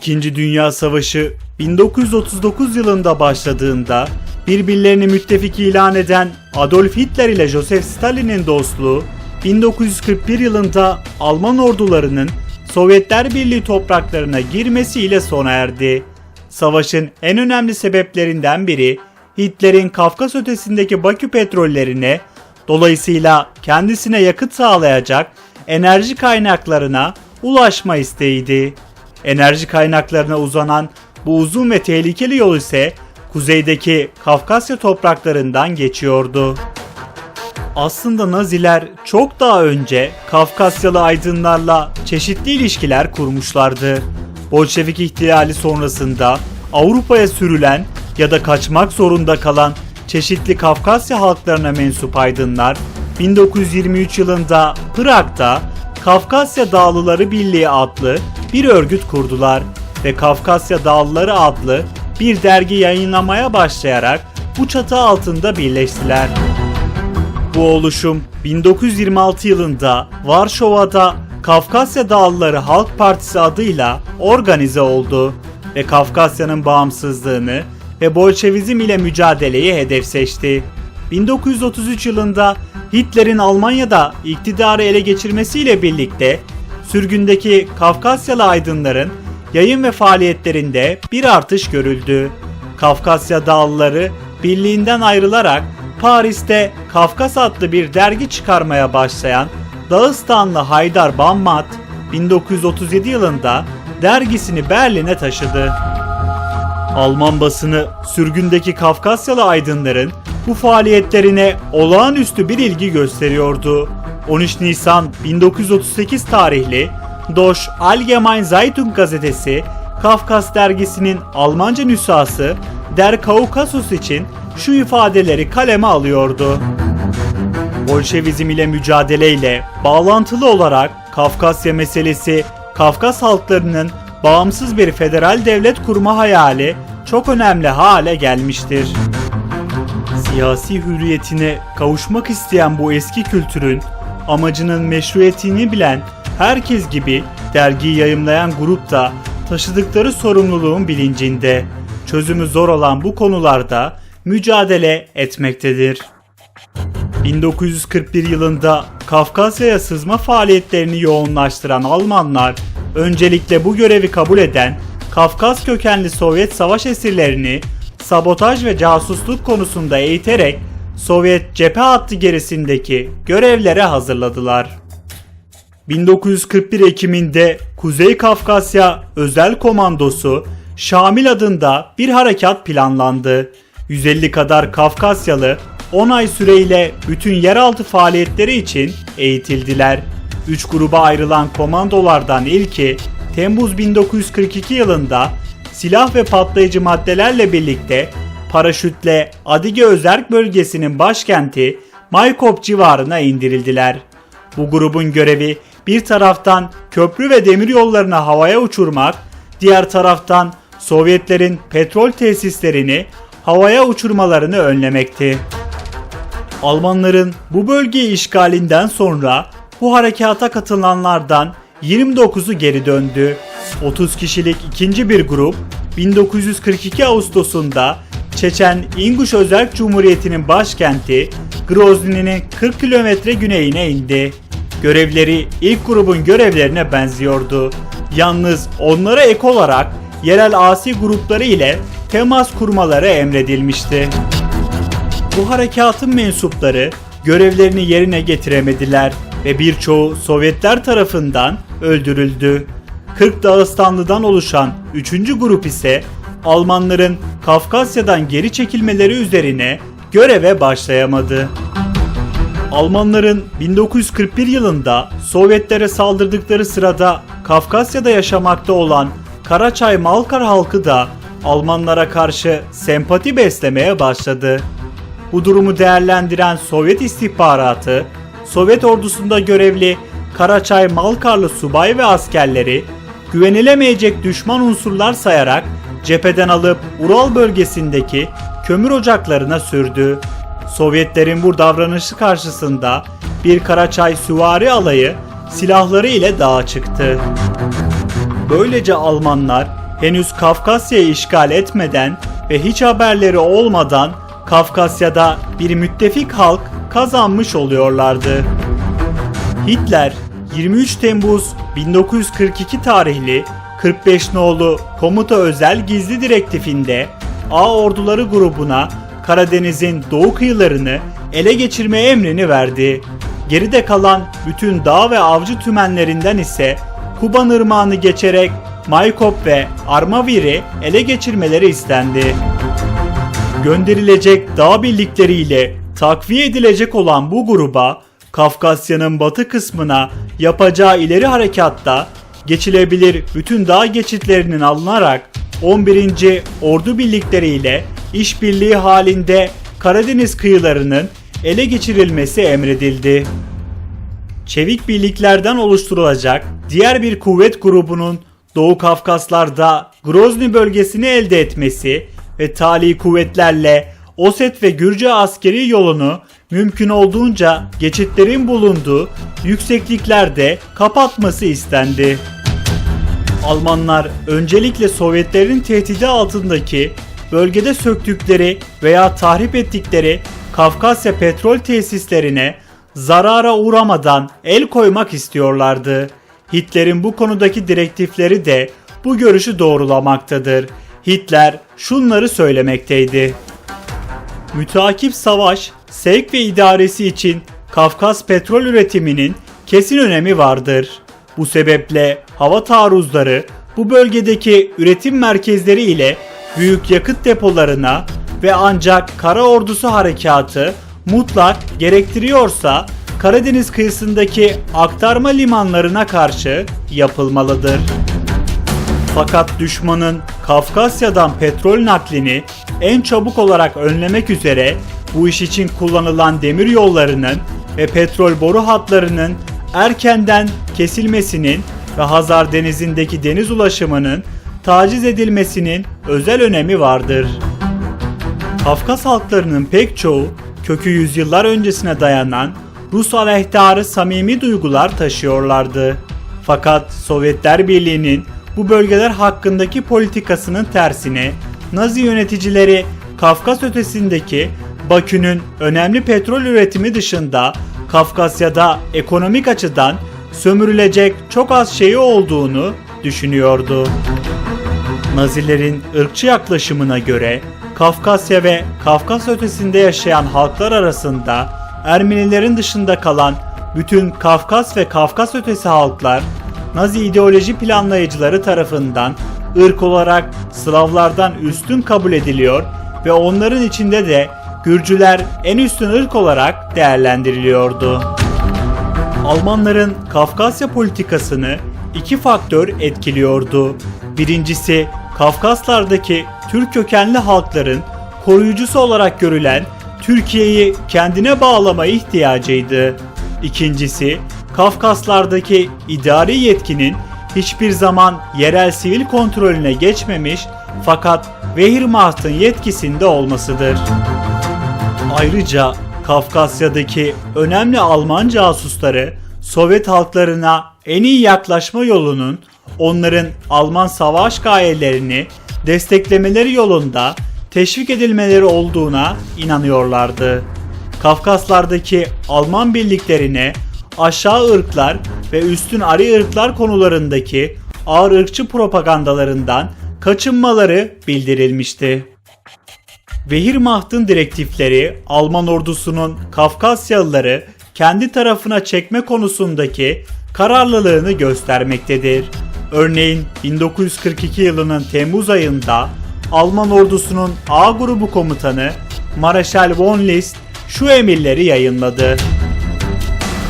İkinci Dünya Savaşı 1939 yılında başladığında birbirlerini müttefik ilan eden Adolf Hitler ile Joseph Stalin'in dostluğu 1941 yılında Alman ordularının Sovyetler Birliği topraklarına girmesiyle sona erdi. Savaşın en önemli sebeplerinden biri Hitler'in Kafkas ötesindeki Bakü petrollerine dolayısıyla kendisine yakıt sağlayacak enerji kaynaklarına ulaşma isteğiydi. Enerji kaynaklarına uzanan bu uzun ve tehlikeli yol ise kuzeydeki Kafkasya topraklarından geçiyordu. Aslında Naziler çok daha önce Kafkasyalı aydınlarla çeşitli ilişkiler kurmuşlardı. Bolşevik ihtilali sonrasında Avrupa'ya sürülen ya da kaçmak zorunda kalan çeşitli Kafkasya halklarına mensup aydınlar 1923 yılında Prag'da Kafkasya Dağlıları Birliği adlı bir örgüt kurdular ve Kafkasya Dağlıları adlı bir dergi yayınlamaya başlayarak bu çatı altında birleştiler. Bu oluşum 1926 yılında Varşova'da Kafkasya Dağlıları Halk Partisi adıyla organize oldu ve Kafkasya'nın bağımsızlığını ve Bolşevizm ile mücadeleyi hedef seçti. 1933 yılında Hitler'in Almanya'da iktidarı ele geçirmesiyle birlikte sürgündeki Kafkasyalı aydınların yayın ve faaliyetlerinde bir artış görüldü. Kafkasya Dağlıları birliğinden ayrılarak Paris'te Kafkas adlı bir dergi çıkarmaya başlayan Dağıstanlı Haydar Bammat 1937 yılında dergisini Berlin'e taşıdı. Alman basını sürgündeki Kafkasyalı aydınların bu faaliyetlerine olağanüstü bir ilgi gösteriyordu. 13 Nisan 1938 tarihli Deutsche Allgemeine Zeitung gazetesi Kafkas dergisinin Almanca nüshası Der Kaukasus için şu ifadeleri kaleme alıyordu. Bolşevizm ile mücadeleyle bağlantılı olarak Kafkasya meselesi Kafkas halklarının bağımsız bir federal devlet kurma hayali çok önemli hale gelmiştir. Siyasi hürriyetine kavuşmak isteyen bu eski kültürün amacının meşruiyetini bilen herkes gibi dergiyi yayımlayan grup da taşıdıkları sorumluluğun bilincinde çözümü zor olan bu konularda mücadele etmektedir. 1941 yılında Kafkasya'ya sızma faaliyetlerini yoğunlaştıran Almanlar öncelikle bu görevi kabul eden Kafkas kökenli Sovyet savaş esirlerini sabotaj ve casusluk konusunda eğiterek Sovyet cephe hattı gerisindeki görevlere hazırladılar. 1941 Ekim'inde Kuzey Kafkasya Özel Komandosu Şamil adında bir harekat planlandı. 150 kadar Kafkasyalı 10 ay süreyle bütün yeraltı faaliyetleri için eğitildiler. 3 gruba ayrılan komandolardan ilki Temmuz 1942 yılında silah ve patlayıcı maddelerle birlikte paraşütle Adige Özerk bölgesinin başkenti Maykop civarına indirildiler. Bu grubun görevi bir taraftan köprü ve demir yollarını havaya uçurmak, diğer taraftan Sovyetlerin petrol tesislerini havaya uçurmalarını önlemekti. Almanların bu bölgeyi işgalinden sonra bu harekata katılanlardan 29'u geri döndü. 30 kişilik ikinci bir grup 1942 Ağustos'unda Çeçen İnguş Özerk Cumhuriyeti'nin başkenti Grozny'nin 40 kilometre güneyine indi. Görevleri ilk grubun görevlerine benziyordu. Yalnız onlara ek olarak yerel asi grupları ile temas kurmaları emredilmişti. Bu harekatın mensupları görevlerini yerine getiremediler ve birçoğu Sovyetler tarafından öldürüldü. 40 Dağıstanlı'dan oluşan 3. grup ise Almanların Kafkasya'dan geri çekilmeleri üzerine göreve başlayamadı. Almanların 1941 yılında Sovyetlere saldırdıkları sırada Kafkasya'da yaşamakta olan Karaçay Malkar halkı da Almanlara karşı sempati beslemeye başladı. Bu durumu değerlendiren Sovyet istihbaratı, Sovyet ordusunda görevli Karaçay Malkarlı subay ve askerleri güvenilemeyecek düşman unsurlar sayarak cepheden alıp Ural bölgesindeki kömür ocaklarına sürdü. Sovyetlerin bu davranışı karşısında bir Karaçay süvari alayı silahları ile dağa çıktı. Böylece Almanlar henüz Kafkasya'yı işgal etmeden ve hiç haberleri olmadan Kafkasya'da bir müttefik halk kazanmış oluyorlardı. Hitler 23 Temmuz 1942 tarihli 45 nolu Komuta Özel Gizli Direktifinde A Orduları grubuna Karadeniz'in doğu kıyılarını ele geçirme emrini verdi. Geride kalan bütün dağ ve avcı tümenlerinden ise Kuban Irmağı'nı geçerek Maykop ve Armavir'i ele geçirmeleri istendi. Gönderilecek dağ birlikleriyle takviye edilecek olan bu gruba Kafkasya'nın batı kısmına yapacağı ileri harekatta geçilebilir bütün dağ geçitlerinin alınarak 11. Ordu birlikleriyle işbirliği halinde Karadeniz kıyılarının ele geçirilmesi emredildi. Çevik birliklerden oluşturulacak diğer bir kuvvet grubunun Doğu Kafkaslar'da Grozny bölgesini elde etmesi ve tali kuvvetlerle Oset ve Gürcü askeri yolunu mümkün olduğunca geçitlerin bulunduğu yüksekliklerde kapatması istendi. Almanlar öncelikle Sovyetlerin tehdidi altındaki bölgede söktükleri veya tahrip ettikleri Kafkasya petrol tesislerine zarara uğramadan el koymak istiyorlardı. Hitler'in bu konudaki direktifleri de bu görüşü doğrulamaktadır. Hitler şunları söylemekteydi. Müteakip savaş, sevk ve idaresi için Kafkas petrol üretiminin kesin önemi vardır. Bu sebeple hava taarruzları bu bölgedeki üretim merkezleri ile büyük yakıt depolarına ve ancak kara ordusu harekatı mutlak gerektiriyorsa Karadeniz kıyısındaki aktarma limanlarına karşı yapılmalıdır. Fakat düşmanın Kafkasya'dan petrol naklini en çabuk olarak önlemek üzere bu iş için kullanılan demir yollarının ve petrol boru hatlarının erkenden kesilmesinin ve Hazar Denizi'ndeki deniz ulaşımının taciz edilmesinin özel önemi vardır. Kafkas halklarının pek çoğu kökü yüzyıllar öncesine dayanan Rus aleyhtarı samimi duygular taşıyorlardı. Fakat Sovyetler Birliği'nin bu bölgeler hakkındaki politikasının tersine Nazi yöneticileri Kafkas ötesindeki Bakü'nün önemli petrol üretimi dışında Kafkasya'da ekonomik açıdan sömürülecek çok az şeyi olduğunu düşünüyordu. Nazilerin ırkçı yaklaşımına göre Kafkasya ve Kafkas ötesinde yaşayan halklar arasında Ermenilerin dışında kalan bütün Kafkas ve Kafkas ötesi halklar Nazi ideoloji planlayıcıları tarafından ırk olarak Slavlardan üstün kabul ediliyor ve onların içinde de Gürcüler en üstün ırk olarak değerlendiriliyordu. Almanların Kafkasya politikasını iki faktör etkiliyordu. Birincisi Kafkaslardaki Türk kökenli halkların koruyucusu olarak görülen Türkiye'yi kendine bağlama ihtiyacıydı. İkincisi Kafkaslardaki idari yetkinin hiçbir zaman yerel sivil kontrolüne geçmemiş fakat Wehrmacht'ın yetkisinde olmasıdır. Ayrıca Kafkasya'daki önemli Alman casusları Sovyet halklarına en iyi yaklaşma yolunun onların Alman savaş gayelerini desteklemeleri yolunda teşvik edilmeleri olduğuna inanıyorlardı. Kafkaslardaki Alman birliklerine aşağı ırklar ve üstün ari ırklar konularındaki ağır ırkçı propagandalarından kaçınmaları bildirilmişti. Wehrmacht'ın direktifleri Alman ordusunun Kafkasyalıları kendi tarafına çekme konusundaki kararlılığını göstermektedir. Örneğin 1942 yılının Temmuz ayında Alman ordusunun A grubu komutanı Mareşal von List şu emirleri yayınladı.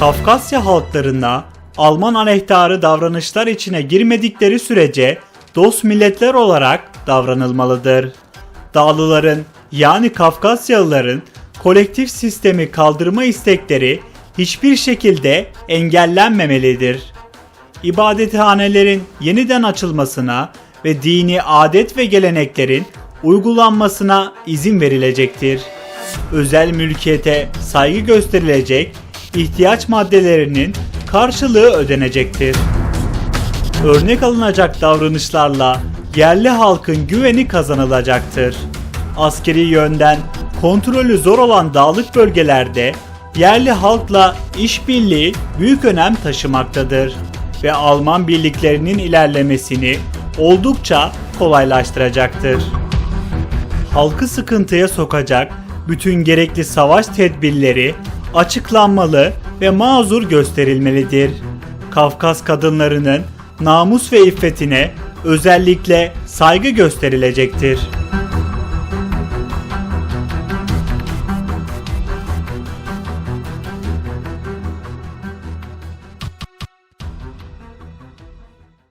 Kafkasya halklarına Alman aleyhtarı davranışlar içine girmedikleri sürece dost milletler olarak davranılmalıdır. Dağlıların yani Kafkasyalıların kolektif sistemi kaldırma istekleri hiçbir şekilde engellenmemelidir. İbadethanelerin yeniden açılmasına ve dini adet ve geleneklerin uygulanmasına izin verilecektir. Özel mülkiyete saygı gösterilecek, ihtiyaç maddelerinin karşılığı ödenecektir. Örnek alınacak davranışlarla yerli halkın güveni kazanılacaktır. Askeri yönden kontrolü zor olan dağlık bölgelerde yerli halkla işbirliği büyük önem taşımaktadır ve Alman birliklerinin ilerlemesini oldukça kolaylaştıracaktır. Halkı sıkıntıya sokacak bütün gerekli savaş tedbirleri açıklanmalı ve mazur gösterilmelidir. Kafkas kadınlarının namus ve iffetine özellikle saygı gösterilecektir.